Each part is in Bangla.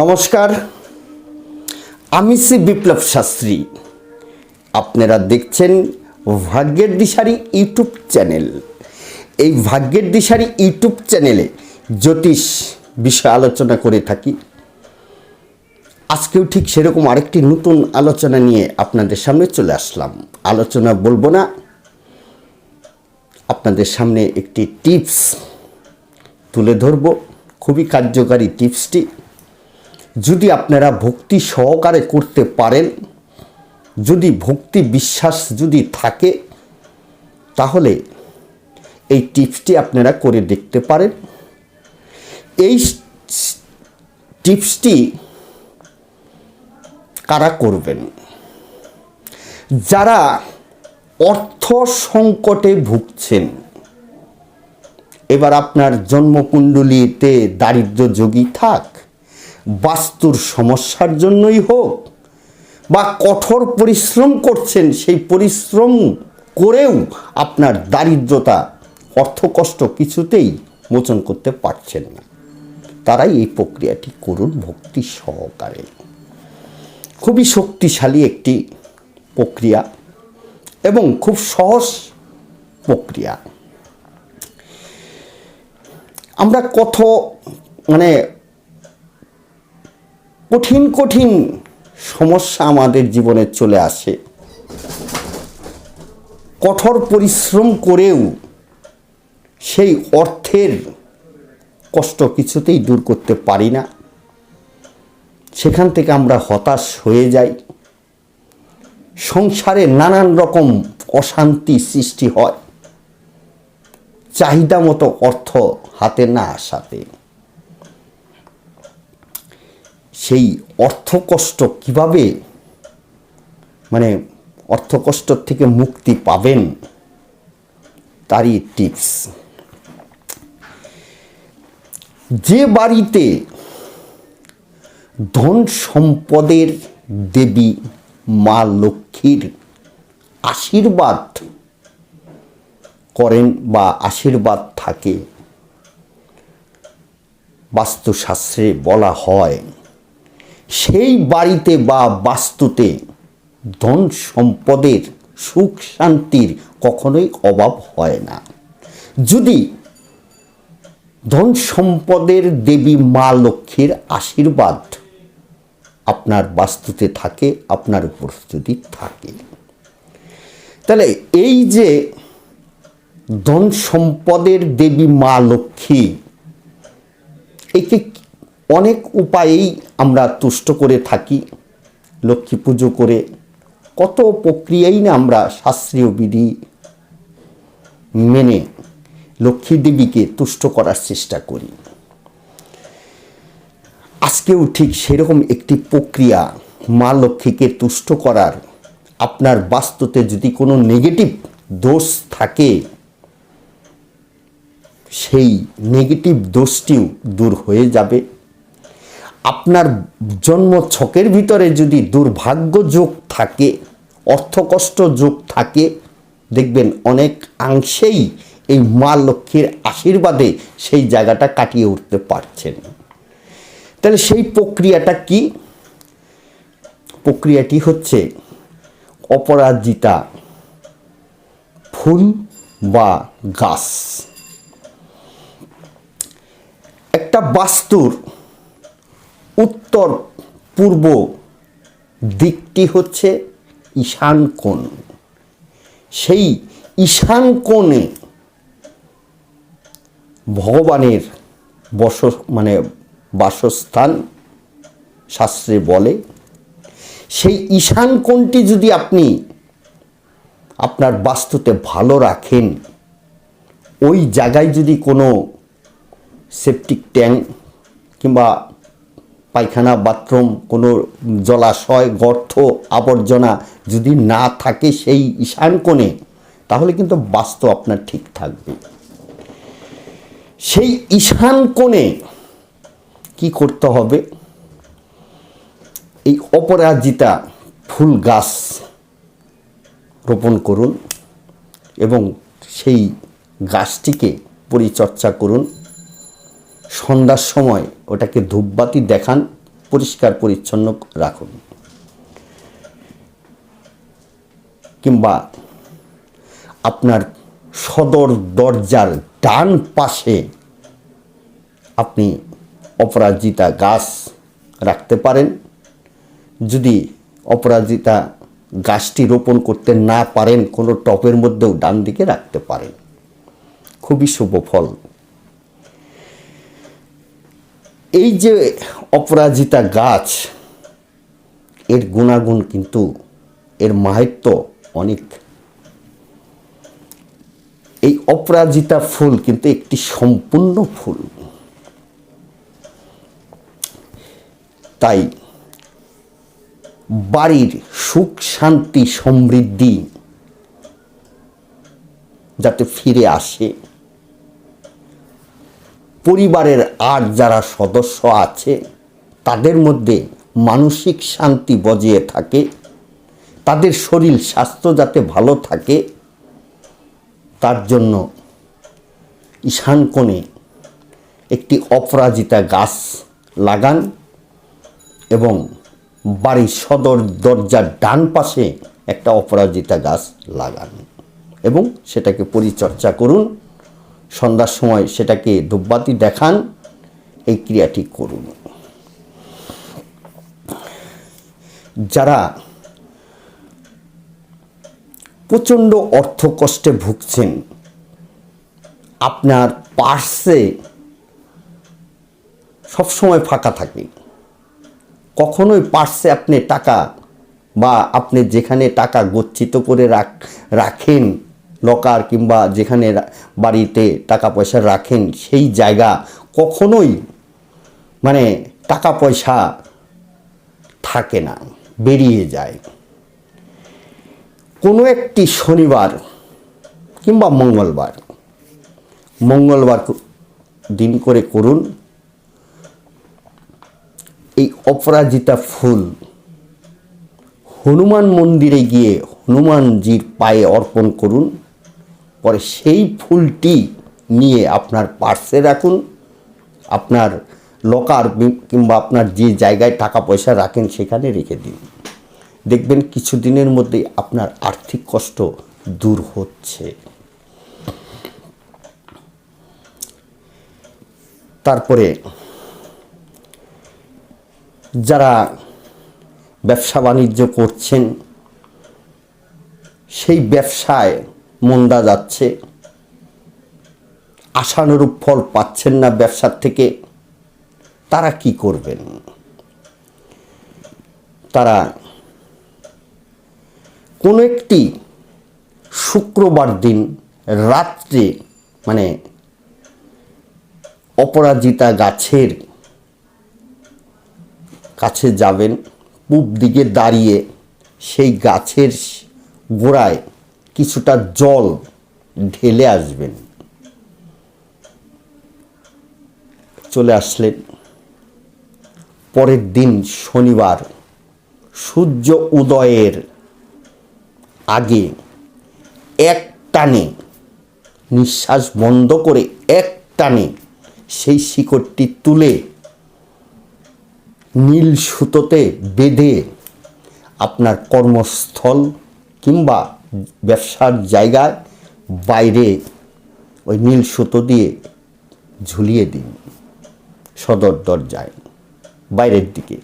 নমস্কার। আমি শ্রী বিপ্লব শাস্ত্রী। আপনারা দেখছেন ভাগ্যের দিশারি ইউটিউব চ্যানেল। এই ভাগ্যের দিশারি ইউটিউব চ্যানেলে জ্যোতিষ বিষয় আলোচনা করে থাকি। আজকেও ঠিক সেরকম আরেকটি নতুন আলোচনা নিয়ে আপনাদের সামনে চলে আসলাম। আলোচনা বলব না। আপনাদের সামনে একটি টিপস তুলে ধরব। খুবই কার্যকারী টিপসটি। যদি আপনারা ভক্তি সহকারে করতে পারেন, যদি ভক্তি বিশ্বাস যদি থাকে, তাহলে এই টিপসটি আপনারা করে দেখতে পারেন। এই টিপসটি কারা করবেন? যারা অর্থ সংকটে ভুগছেন, এবার আপনার জন্মকুণ্ডলিতে দারিদ্র যোগী থাক বাস্তুর সমস্যার জন্যই হোক বা কঠোর পরিশ্রম করছেন, সেই পরিশ্রম করেও আপনার দারিদ্রতা, অর্থকষ্ট কিছুতেই মোচন করতে পারছেন না। তারাই এই প্রক্রিয়াটি করুন ভক্তি সহকারে। খুবই শক্তিশালী একটি প্রক্রিয়া এবং খুব সহজ প্রক্রিয়া। আমরা কত মানে কঠিন কঠিন সমস্যা আমাদের জীবনে চলে আসে। কঠোর পরিশ্রম করেও সেই অর্থের কষ্ট কিছুতেই দূর করতে পারি না। সেখান থেকে আমরা হতাশ হয়ে যাই। সংসারে নানান রকম অশান্তি সৃষ্টি হয়। চাহিদা মতো অর্থ হাতে না আসাতে। সেই অর্থকষ্ট কীভাবে মানে অর্থকষ্ট থেকে মুক্তি পাবেন, তারই টিপস যে বাড়িতে ধন সম্পদের দেবী মা লক্ষ্মীর আশীর্বাদ করেন বা আশীর্বাদ থাকে, বাস্তুশাস্ত্রে বলা হয় সেই বাড়িতে বা বাস্তুতে ধন সম্পদের সুখ শান্তির কখনোই অভাব হয় না। যদি ধন সম্পদের দেবী মা লক্ষ্মীর আশীর্বাদ আপনার বাস্তুতে থাকে, আপনার উপর যদি থাকে। তাহলে এই যে ধন সম্পদের দেবী মা লক্ষ্মী, একে অনেক উপায়েই আমরা তুষ্ট করে থাকি, লক্ষ্মী পুজো করে। কত প্রক্রিয়াই না আমরা শাস্ত্রীয় বিধি মেনে লক্ষ্মী দেবীকে তুষ্ট করার চেষ্টা করি। আজকেও ঠিক সেরকম একটি প্রক্রিয়া মা লক্ষ্মীকে তুষ্ট করার আপনার বাস্তুতে যদি কোনো নেগেটিভ দোষ থাকে, সেই নেগেটিভ দোষটিও দূর হয়ে যাবে। আপনার জন্ম ছকের ভিতরে যদি দুর্ভাগ্য যোগ থাকে, অর্থকষ্ট যোগ থাকে, দেখবেন অনেক অংশেই এই মা লক্ষ্মীর আশীর্বাদে সেই জায়গাটা কাটিয়ে উঠতে পারছেন। তাহলে সেই প্রক্রিয়াটা কি? প্রক্রিয়াটি হচ্ছে অপরাজিতা ফুল বা গাছ। একটা বাস্তুর উত্তর পূর্ব দিকটি হচ্ছে ঈশান কোণ। সেই ঈশান কোণে ভগবানের বস মানে বাসস্থান শাস্ত্রে বলে। সেই ঈশান কোণটি যদি আপনি আপনার বাস্তুতে ভালো রাখেন, ওই জায়গায় যদি কোনো সেপটিক ট্যাঙ্ক কিংবা পায়খানা, বাথরুম, কোনো জলাশয়, গর্ত, আবর্জনা যদি না থাকে সেই ঈশান কোণে, তাহলে কিন্তু বাস্তু আপনার ঠিক থাকবে। সেই ঈশান কোণে কি করতে হবে? এই অপরাজিতা ফুল গাছ রোপণ করুন এবং সেই গাছটিকে পরিচর্যা করুন। সন্ধ্যার সময় ওটাকে ধূপবাতি দেখান, পরিষ্কার পরিচ্ছন্ন রাখুন। কিংবা আপনার সদর দরজার ডান পাশে আপনি অপরাজিতা গাছ রাখতে পারেন। যদি অপরাজিতা গাছটি রোপণ করতে না পারেন, কোনো টপের মধ্যেও ডান দিকে রাখতে পারেন। খুবই শুভ ফল। এই যে অপরাজিতা গাছ, এর গুণাগুণ কিন্তু এর মাহাত্ম অনেক। এই অপরাজিতা ফুল কিন্তু একটি সম্পূর্ণ ফুল। তাই বাড়ির সুখ, শান্তি, সমৃদ্ধি যাতে ফিরে আসে পরিবারের আর যারা সদস্য আছে, তাদের মধ্যে মানসিক শান্তি বজিয়ে থাকে, তাদের শরীর স্বাস্থ্য যাতে ভালো থাকে, তার জন্য ঈশান কোণে একটি অপরাজিতা গাছ লাগান এবং বাড়ির সদর দরজার ডান পাশে একটা অপরাজিতা গাছ লাগান এবং সেটাকে পরিচর্যা করুন। সন্ধ্যার সময় সেটাকে ধূপবাতি দেখান, এই ক্রিয়াটি করুন। যারা প্রচণ্ড অর্থ কষ্টে ভুগছেন, আপনার পার্সে সবসময় ফাঁকা থাকে। কখনোই পার্সে আপনি টাকা বা আপনি যেখানে টাকা গচ্ছিত করে রাখ, রাখেন লকার কিংবা যেখানে বাড়িতে টাকা পয়সা রাখেন, সেই জায়গা কখনোই মানে টাকা পয়সা থাকে না, বেরিয়ে যায়। কোনো একটি শনিবার কিংবা মঙ্গলবার মঙ্গলবার দিন করে করুন, এই অপরাজিতা ফুল হনুমান মন্দিরে গিয়ে হনুমানজির পায়ে অর্পণ করুন। পরে সেই ফুলটি নিয়ে আপনার পার্সে রাখুন, আপনার লকার কিংবা আপনার যে জায়গায় টাকা পয়সা রাখেন সেখানে রেখে দিন। দেখবেন কিছুদিনের মধ্যেই আপনার আর্থিক কষ্ট দূর হচ্ছে। তারপরে যারা ব্যবসা বাণিজ্য করছেন, সেই ব্যবসায় মন্দা যাচ্ছে। আশানুরূপ ফল পাচ্ছেন না ব্যবসার থেকে। তারা কি করবেন? তারা কোনো একটি শুক্রবার দিন রাত্রে মানে অপরাজিতা গাছের কাছে যাবেন, পূব দিকে দাঁড়িয়ে সেই গাছের গোড়ায় কিছুটা জল ঢেলে আসবেন। চলে আসলেন। পরের দিন শনিবার, সূর্য উদয়ের আগে এক টানে নিঃশ্বাস বন্ধ করে এক টানে সেই শিকড়টি তুলে নীল সুতোতে বেঁধে আপনার কর্মস্থল কিংবা ব্যবসার জায়গায় বাইরে ওই নীল সুতো দিয়ে ঝুলিয়ে দিন। সদর দরজায়, বাইরের দিকে।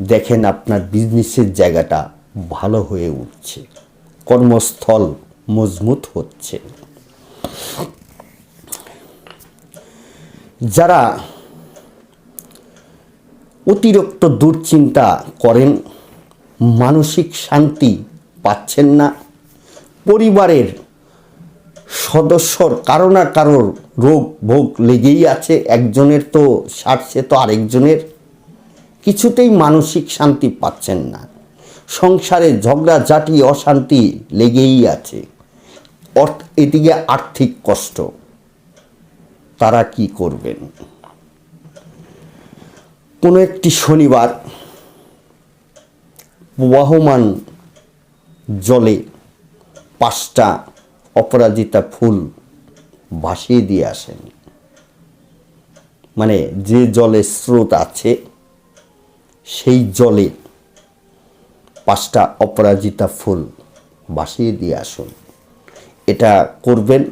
দেখেন আপনার বিজনেসের জায়গাটা ভালো হয়ে উঠছে। কর্মস্থল মজবুত হচ্ছে। যারা অতিরিক্ত দুশ্চিন্তা করেন, মানসিক শান্তি পাচ্ছেন না। পরিবারের সদস্যর কারও না কারোর রোগ ভোগ লেগেই আছে। একজনের তো সারছে তো আরেকজনের। কিছুতেই মানসিক শান্তি পাচ্ছেন না। সংসারে ঝগড়াঝাটি, অশান্তি লেগেই আছে। এদিকে আর্থিক কষ্ট। তারা কি করবেন? কোনো একটি শনিবার প্রবাহমান জলে পাঁচটা অপরাজিতা ফুল ভাসিয়ে দিয়ে আসেন। মানে যে জলের স্রোত আছে, সেই জলে পাঁচটা অপরাজিতা ফুল ভাসিয়ে দিয়ে আসুন। এটা করবেন,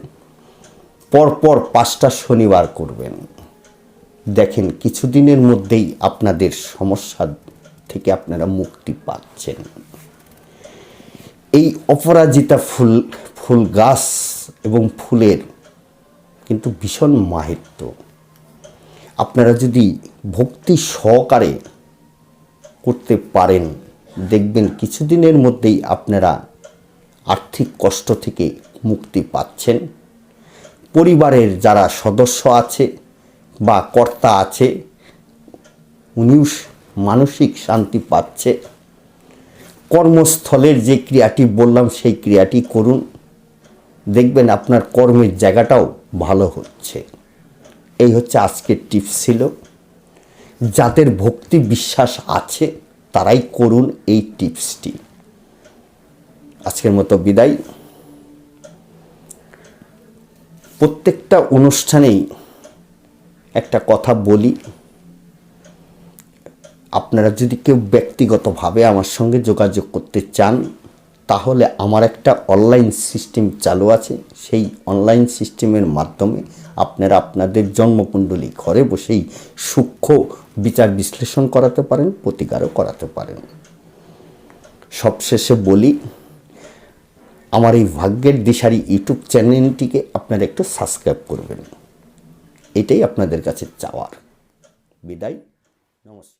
পরপর পাঁচটা শনিবার করবেন। দেখেন, কিছুদিনের মধ্যেই আপনাদের সমস্যা থেকে আপনারা মুক্তি পাচ্ছেন। এই অপরাজিতা ফুল ফুল গাছ এবং ফুলের কিন্তু ভীষণ মাহাত্ম আপনারা যদি ভক্তি সহকারে করতে পারেন, দেখবেন কিছুদিনের মধ্যেই আপনারা আর্থিক কষ্ট থেকে মুক্তি পাচ্ছেন। পরিবারের যারা সদস্য আছে বা কর্তা আছে, উনিও মানসিক শান্তি পাচ্ছে। কর্মস্থলের যে ক্রিয়াটি বললাম, সেই ক্রিয়াটি করুন। দেখবেন আপনার কর্মের জায়গাটাও ভালো হচ্ছে। এই হচ্ছে আজকের টিপস ছিল। যাদের ভক্তি বিশ্বাস আছে, তারাই করুন এই টিপসটি। আজকের মতো বিদায়। প্রত্যেকটা অনুষ্ঠানেই একটা কথা বলি। আপনারা যদি কেউ ব্যক্তিগতভাবে আমার সঙ্গে যোগাযোগ করতে চান, তাহলে আমার একটা অনলাইন সিস্টেম চালু আছে। সেই অনলাইন সিস্টেমের মাধ্যমে আপনারা আপনাদের জন্মকুণ্ডলী ঘরে বসেই সূক্ষ্ম বিচার বিশ্লেষণ করাতে পারেন, প্রতিকারও করাতে পারেন। সবশেষে বলি, আমার এই ভাগ্যের দিশারি ইউটিউব চ্যানেলটিকে আপনারা একটু সাবস্ক্রাইব করবেন। এটাই আপনাদের কাছে চাওয়ার। বিদায়, নমস্কার।